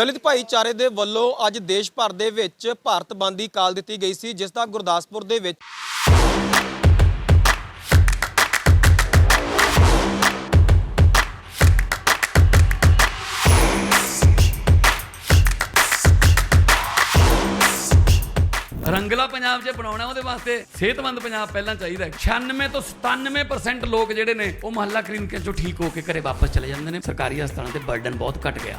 ਦਲਿਤ ਭਾਈਚਾਰੇ ਦੇ ਵੱਲੋਂ ਅੱਜ ਦੇਸ਼ ਭਰ ਦੇ ਵਿੱਚ ਭਾਰਤ ਬੰਦ ਦੀ ਕਾਲ ਦਿੱਤੀ ਗਈ ਸੀ, ਜਿਸ ਦਾ ਗੁਰਦਾਸਪੁਰ ਦੇ ਵਿੱਚ ਰੰਗਲਾ ਪੰਜਾਬ ਜੇ ਬਣਾਉਣਾ ਉਹਦੇ ਵਾਸਤੇ ਸਿਹਤਮੰਦ ਪੰਜਾਬ ਪਹਿਲਾਂ ਚਾਹੀਦਾ ਹੈ। 96 ਤੋਂ 97% ਲੋਕ ਜਿਹੜੇ ਨੇ ਉਹ ਮੁਹੱਲਾ ਕਲੀਨਿਕਾਂ ਚੋਂ ਠੀਕ ਹੋ ਕੇ ਘਰੇ ਵਾਪਸ ਚਲੇ ਜਾਂਦੇ ਨੇ। ਸਰਕਾਰੀ ਹਸਪਤਾਲਾਂ ਤੇ ਬਰਡਨ ਬਹੁਤ ਘਟ ਗਿਆ।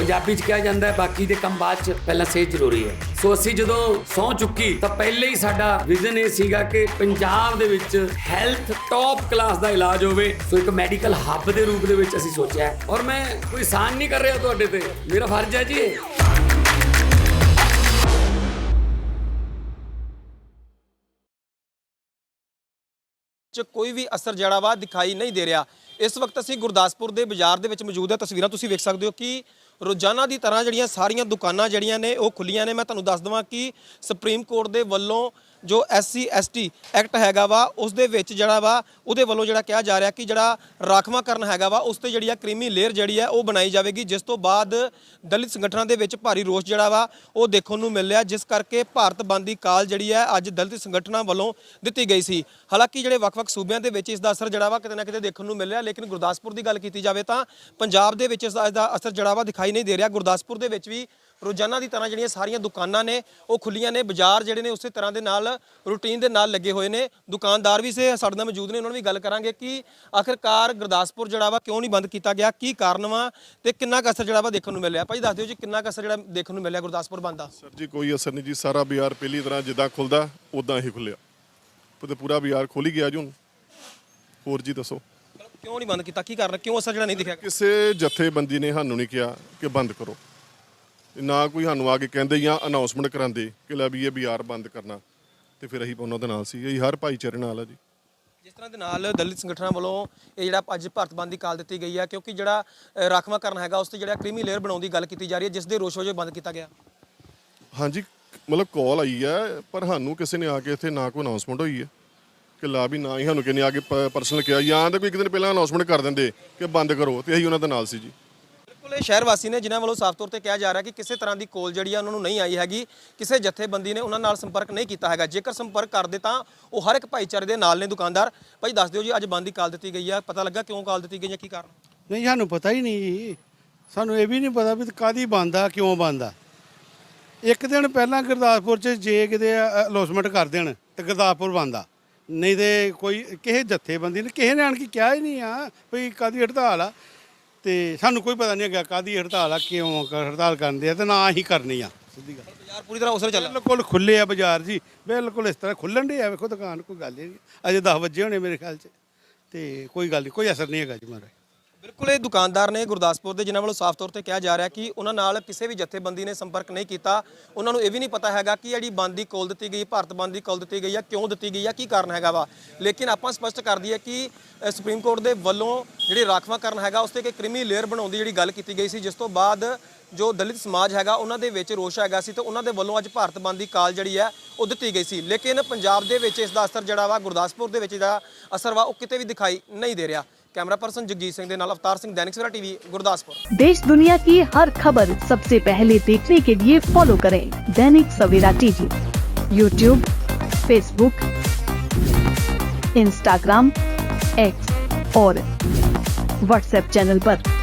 ਪੰਜਾਬੀ 'ਚ ਕਿਹਾ ਜਾਂਦਾ ਹੈ, ਬਾਕੀ ਦੇ ਕੰਮ ਬਾਅਦ 'ਚ ਪਹਿਲਾਂ ਸਿਹਤ ਜ਼ਰੂਰੀ ਹੈ। ਸੋ ਅਸੀਂ ਜਦੋਂ ਸਹੁੰ ਚੁੱਕੀ, ਤਾਂ ਪਹਿਲੇ ਹੀ ਸਾਡਾ ਵਿਜ਼ਨ ਇਹ ਸੀਗਾ ਕਿ ਪੰਜਾਬ ਦੇ ਵਿੱਚ ਹੈਲਥ ਟੌਪ ਕਲਾਸ ਦਾ ਇਲਾਜ ਹੋਵੇ। ਸੋ ਇੱਕ ਮੈਡੀਕਲ ਹੱਬ ਦੇ ਰੂਪ ਦੇ ਵਿੱਚ ਅਸੀਂ ਸੋਚਿਆ ਔਰ ਮੈਂ ਕੋਈ ਸਾਨ ਨਹੀਂ ਕਰ ਰਿਹਾ ਤੁਹਾਡੇ ਤੇ। ਮੇਰਾ ਫਰਜ਼ ਹੈ ਜੀ ਇਹ। ਚ ਕੋਈ ਵੀ ਅਸਰ ਜਿਹੜਾ ਵਾ ਦਿਖਾਈ ਨਹੀਂ ਦੇ ਰਿਹਾ। ਇਸ ਵਕਤ ਅਸੀਂ ਗੁਰਦਾਸਪੁਰ ਦੇ ਬਾਜ਼ਾਰ ਦੇ ਵਿੱਚ ਮੌਜੂਦ ਹੈ। ਤਸਵੀਰਾਂ ਤੁਸੀਂ ਵੇਖ ਸਕਦੇ ਹੋ ਕਿ ਰੋਜ਼ਾਨਾ ਦੀ ਤਰ੍ਹਾਂ ਜਿਹੜੀਆਂ ਸਾਰੀਆਂ ਦੁਕਾਨਾਂ ਜਿਹੜੀਆਂ ਨੇ ਉਹ ਖੁੱਲੀਆਂ ਨੇ। ਮੈਂ ਤੁਹਾਨੂੰ ਦੱਸ ਦਵਾਂ ਕਿ ਸੁਪਰੀਮ ਕੋਰਟ ਦੇ ਵੱਲੋਂ ਜੋ ਐਸਸੀ ਐਸਟੀ ਐਕਟ ਹੈਗਾ ਵਾ ਉਸ ਦੇ ਵਿੱਚ ਜਿਹੜਾ ਵਾ, ਉਹਦੇ ਵੱਲੋਂ ਜਿਹੜਾ ਕਿਹਾ ਜਾ ਰਿਹਾ ਕਿ ਜਿਹੜਾ ਰਾਖਵਾਂਕਰਨ ਹੈਗਾ ਵਾ, ਉਸ ਤੇ ਜਿਹੜੀ ਆ ਕ੍ਰੀਮੀ ਲੇਅਰ ਜਿਹੜੀ ਆ, ਉਹ ਬਣਾਈ ਜਾਵੇਗੀ, ਜਿਸ ਤੋਂ ਬਾਅਦ ਦਲਿਤ ਸੰਗਠਨਾਂ ਦੇ ਵਿੱਚ ਭਾਰੀ ਰੋਸ ਜਿਹੜਾ ਵਾ, ਉਹ ਦੇਖਣ ਨੂੰ ਮਿਲ ਰਿਹਾ ਜਿਸ ਕਰਕੇ ਭਾਰਤ ਬੰਦ ਦੀ ਕਾਲ ਜਿਹੜੀ ਹੈ ਅੱਜ ਦਲਿਤ ਸੰਗਠਨਾਂ ਵੱਲੋਂ ਦਿੱਤੀ ਗਈ ਸੀ। ਹਾਲਾਂਕਿ ਜਿਹੜੇ ਵੱਖ-ਵੱਖ ਸੂਬਿਆਂ ਦੇ ਵਿੱਚ ਇਸ ਦਾ ਅਸਰ ਜਿਹੜਾ ਵਾ, ਕਿਤੇ ਨਾ ਕਿਤੇ ਦੇਖਣ ਨੂੰ ਮਿਲ ਰਿਹਾ ਲੇਕਿਨ ਗੁਰਦਾਸਪੁਰ ਦੀ ਗੱਲ ਕੀਤੀ ਜਾਵੇ ਤਾਂ ਪੰਜਾਬ ਦੇ ਵਿੱਚ ਇਸ ਦਾ ਇਸ ਦਾ ਅਸਰ ਜਿਹੜਾ ਵਾ ਦਿਖਾਈ ਨਹੀਂ ਦੇ ਰਿਹਾ। ਗੁਰਦਾਸਪੁਰ ਦੇ ਵਿੱਚ ਵੀ ਰੋਜ਼ਾਨਾ ਦੀ ਤਰ੍ਹਾਂ ਜਿਹੜੀਆਂ ਸਾਰੀਆਂ ਦੁਕਾਨਾਂ ਨੇ ਉਹ ਖੁੱਲੀਆਂ ਨੇ ਬਾਜ਼ਾਰ ਜਿਹੜੇ ਨੇ ਉਸੇ ਤਰ੍ਹਾਂ ਦੇ ਨਾਲ ਰੂਟੀਨ ਦੇ ਨਾਲ ਲੱਗੇ ਹੋਏ ਨੇ। ਦੁਕਾਨਦਾਰ ਵੀ ਸੇ ਸਾਡੇ ਨਾਲ ਮੌਜੂਦ ਨੇ ਉਹਨਾਂ ਨਾਲ ਵੀ ਗੱਲ ਕਰਾਂਗੇ ਕਿ ਆਖਿਰਕਾਰ ਗੁਰਦਾਸਪੁਰ ਜਿਹੜਾ ਵਾ ਕਿਉਂ ਨਹੀਂ ਬੰਦ ਕੀਤਾ ਗਿਆ ਕੀ ਕਾਰਨ ਵਾ ਤੇ ਕਿੰਨਾ ਕੁ ਅਸਰ ਜਿਹੜਾ ਵਾ ਦੇਖਣ ਨੂੰ ਮਿਲਿਆ? ਭਾਈ ਦੱਸ ਦਿਓ ਜੀ ਕਿੰਨਾ ਕੁ ਅਸਰ ਜਿਹੜਾ ਦੇਖਣ ਨੂੰ ਮਿਲਿਆ ਗੁਰਦਾਸਪੁਰ ਬੰਦ ਦਾ? ਸਰ ਜੀ ਕੋਈ ਅਸਰ ਨਹੀਂ ਜੀ ਸਾਰਾ ਬਾਜ਼ਾਰ ਪਹਿਲੀ ਤਰ੍ਹਾਂ ਜਿੱਦਾਂ ਖੁੱਲਦਾ ਉਦਾਂ ਹੀ ਖੁੱਲਿਆ ਤੇ ਪੂਰਾ ਬਾਜ਼ਾਰ ਖੁੱਲ ਹੀ ਗਿਆ ਜੀ ਹੁਣ। ਹੋਰ ਜੀ ਦੱਸੋ। ਕਿਉਂ ਨਹੀਂ ਬੰਦ ਕੀਤਾ? ਕੀ ਕਾਰਨ ਕਿਉਂ ਅਸਰ ਜਿਹੜਾ ਨਹੀਂ ਦਿਖਿਆ? ਕਿਸੇ ਜਥੇਬੰਦੀ ਨੇ ਸਾਨੂੰ ਨਹੀਂ ਕਿਹਾ ਕਿ ਬੰਦ ਕਰੋ। ਨਾ ਕੋਈ ਸਾਨੂੰ ਆ ਕੇ ਕਹਿੰਦੇ ਜਾਂ ਅਨਾਉਂਸਮੈਂਟ ਕਰਾਉਂਦੇ ਕਿ ਲੈ ਵੀ ਇਹ ਬਾਜ਼ਾਰ ਬੰਦ ਕਰਨਾ। ਤੇ ਫਿਰ ਅਸੀਂ ਉਹਨਾਂ ਦੇ ਨਾਲ ਸੀ ਇਹ ਹਰ ਭਾਈਚਾਰੇ ਨਾਲ ਆ ਜੀ। ਜਿਸ ਤਰ੍ਹਾਂ ਦੇ ਨਾਲ ਦਲਿਤ ਸੰਗਠਨਾਂ ਵੱਲੋਂ ਇਹ ਜਿਹੜਾ ਅੱਜ ਭਾਰਤ ਬੰਦ ਦੀ ਕਾਲ ਦਿੱਤੀ ਗਈ ਹੈ ਕਿਉਂਕਿ ਜਿਹੜਾ ਅ, ਰਾਖਵਾਂਕਰਨ ਹੈਗਾ ਉਸ ਤੇ ਜਿਹੜਾ ਕ੍ਰੀਮੀ ਲੇਅਰ ਬਣਾਉਣ ਦੀ ਗੱਲ ਕੀਤੀ ਜਾ ਰਹੀ ਹੈ ਜਿਸ ਦੇ ਰੋਸ਼ ਵਜੋਂ ਬੰਦ ਕੀਤਾ ਗਿਆ। ਹਾਂਜੀ ਮਤਲਬ ਕਾਲ ਆਈ ਹੈ ਪਰ ਸਾਨੂੰ ਕਿਸੇ ਨੇ ਆ ਕੇ ਇੱਥੇ ਨਾ ਕੋਈ ਅਨਾਉਂਸਮੈਂਟ ਹੋਈ ਹੈ। ਕਿ ਲਾ ਵੀ ਨਾ ਹੀ ਸਾਨੂੰ ਕਿਨੇ ਆ ਕੇ ਪਰਸਨਲ ਕਿਹਾ ਜਾਂ ਤਾਂ ਕੋਈ ਇੱਕ ਦਿਨ ਪਹਿਲਾਂ ਅਨਾਉਂਸਮੈਂਟ ਕਰ ਦਿੰਦੇ ਕਿ ਬੰਦ ਕਰੋ ਤੇ ਅਸੀਂ ਉਹਨਾਂ ਦੇ ਨਾਲ ਸੀ ਜੀ। ਇਹ ਸ਼ਹਿਰ ਵਾਸੀ ਨੇ, ਜਿਨ੍ਹਾਂ ਵੱਲੋਂ ਸਾਫ਼ ਤੌਰ ਤੇ ਕਿਹਾ ਜਾ ਰਿਹਾ ਕਿ ਕਿਸੇ ਤਰ੍ਹਾਂ ਦੀ ਕੋਲ ਜਿਹੜੀ ਆ ਉਹਨਾਂ ਨੂੰ ਨਹੀਂ ਆਈ ਹੈਗੀ, ਕਿਸੇ ਜਥੇਬੰਦੀ ਨੇ ਉਹਨਾਂ ਨਾਲ ਸੰਪਰਕ ਨਹੀਂ ਕੀਤਾ ਹੈਗਾ। ਜੇਕਰ ਸੰਪਰਕ ਕਰਦੇ ਤਾਂ ਉਹ ਹਰ ਇੱਕ ਭਾਈਚਾਰੇ ਦੇ ਨਾਲ ਨੇ ਦੁਕਾਨਦਾਰ। ਭਾਈ, ਦੱਸ ਦਿਓ ਜੀ, ਅੱਜ ਬੰਦ ਦੀ ਕਾਲ ਦਿੱਤੀ ਗਈ ਆ। ਪਤਾ ਲੱਗਾ ਕਿਉਂ ਕਾਲ ਦਿੱਤੀ ਗਈ ਹੈ ਕੀ ਕਾਰਨ? ਨਹੀਂ, ਸਾਨੂੰ ਪਤਾ ਹੀ ਨਹੀਂ ਜੀ। ਸਾਨੂੰ ਇਹ ਵੀ ਨਹੀਂ ਪਤਾ ਵੀ ਕਾਦੀ ਬੰਦ ਕਿਉਂ ਬੰਦ ਇੱਕ ਦਿਨ ਪਹਿਲਾਂ ਗੁਰਦਾਸਪੁਰ 'ਚ ਜੇ ਕਿਤੇ ਅਲੋਸਮੈਂਟ ਕਰ ਦੇਣ ਤੇ ਗੁਰਦਾਸਪੁਰ ਬੰਦ ਨਹੀਂ ਤੇ ਕੋਈ ਕਿਸੇ ਜਥੇਬੰਦੀ ਨੇ, ਕਿਸੇ ਨੇ ਆਣ ਕੇ ਕਿਹਾ ਹੀ ਨਹੀਂ ਆ ਵੀ ਕਾਦੀ ਹੜਤਾਲ ਆ। ਤੇ ਸਾਨੂੰ ਕੋਈ ਪਤਾ ਨਹੀਂ ਹੈਗਾ ਕਾਦੀ ਹੜਤਾਲ ਆ ਕਿਉਂ ਕ- ਹੜਤਾਲ ਕਰਦੇ ਆ ਤੇ ਨਾ ਹੀ ਕਰਨੀ ਆ। ਸਿੱਧੀ ਗੱਲ। ਬਾਜ਼ਾਰ ਪੂਰੀ ਤਰ੍ਹਾਂ ਉਸਰ ਚੱਲ ਬਿਲਕੁਲ ਖੁੱਲੇ ਆ ਬਾਜ਼ਾਰ ਜੀ। ਬਿਲਕੁਲ ਇਸ ਤਰ੍ਹਾਂ ਖੁੱਲਣ ਦੇ ਆ ਵੇਖੋ ਦੁਕਾਨ ਕੋਈ ਗੱਲ ਹੀ ਨਹੀਂ। ਅਜੇ 10 ਵਜੇ ਹੋਣੇ ਮੇਰੇ ਖਿਆਲ 'ਚ। ਤੇ ਕੋਈ ਗੱਲ ਨਹੀਂ ਕੋਈ ਅਸਰ ਨਹੀਂ ਹੈਗਾ ਜੀ ਮਹਾਰਾਜ ਬਿਲਕੁਲ, ਇਹ ਦੁਕਾਨਦਾਰ ਨੇ ਗੁਰਦਾਸਪੁਰ ਦੇ ਜਿਨ੍ਹਾਂ ਵੱਲੋਂ ਸਾਫ਼ ਤੌਰ ਤੇ ਕਿਹਾ ਜਾ ਰਿਹਾ ਕਿ ਉਹਨਾਂ ਨਾਲ ਕਿਸੇ ਵੀ ਜਥੇਬੰਦੀ ਨੇ ਸੰਪਰਕ ਨਹੀਂ ਕੀਤਾ। ਉਹਨਾਂ ਨੂੰ ਇਹ ਵੀ ਨਹੀਂ ਪਤਾ ਹੈਗਾ ਕਿ ਜਿਹੜੀ ਬੰਦ ਦੀ ਕਾਲ ਦਿੱਤੀ ਗਈ, ਭਾਰਤ ਬੰਦ ਦੀ ਕਾਲ ਦਿੱਤੀ ਗਈ ਆ ਕਿਉਂ ਦਿੱਤੀ ਗਈ ਆ ਕੀ ਕਾਰਨ ਹੈਗਾ ਵਾ। ਲੇਕਿਨ ਆਪਾਂ ਸਪਸ਼ਟ ਕਰ ਦਈਏ ਕਿ ਸੁਪਰੀਮ ਕੋਰਟ ਦੇ ਵੱਲੋਂ ਜਿਹੜੀ ਰਾਖਵਾਂਕਰਨ ਹੈਗਾ, ਉਸ ਤੇ ਇੱਕ ਕ੍ਰਿਮੀ ਲੇਅਰ ਬਣਾਉਣ ਦੀ ਜਿਹੜੀ ਗੱਲ ਕੀਤੀ ਗਈ ਸੀ, ਜਿਸ ਤੋਂ ਬਾਅਦ ਜੋ ਦਲਿਤ ਸਮਾਜ ਹੈਗਾ, ਉਹਨਾਂ ਦੇ ਵਿੱਚ ਰੋਸ਼ ਹੈਗਾ ਸੀ ਤੇ ਉਹਨਾਂ ਦੇ ਵੱਲੋਂ ਅੱਜ ਭਾਰਤ ਬੰਦ ਦੀ ਕਾਲ ਜਿਹੜੀ ਹੈ, ਉਹ ਦਿੱਤੀ ਗਈ ਸੀ। ਲੇਕਿਨ ਪੰਜਾਬ ਦੇ ਵਿੱਚ ਇਸ ਦਾ ਅਸਰ ਜਿਹੜਾ ਵਾ, ਗੁਰਦਾਸਪੁਰ ਦੇ ਵਿੱਚ ਜਿਹੜਾ ਅਸਰ ਵਾ, ਉਹ ਕਿਤੇ ਵੀ ਦਿਖਾਈ ਨਹੀਂ ਦੇ ਰਿਹਾ। कैमरा पर्सन जगजीत सिंह अवतार सिंह दैनिक सवेरा टीवी, गुरदासपुर। देश दुनिया की हर खबर सबसे पहले देखने के लिए फॉलो करें Dainik Savera TV. YouTube Facebook Instagram X और व्हाट्सएप चैनल आरोप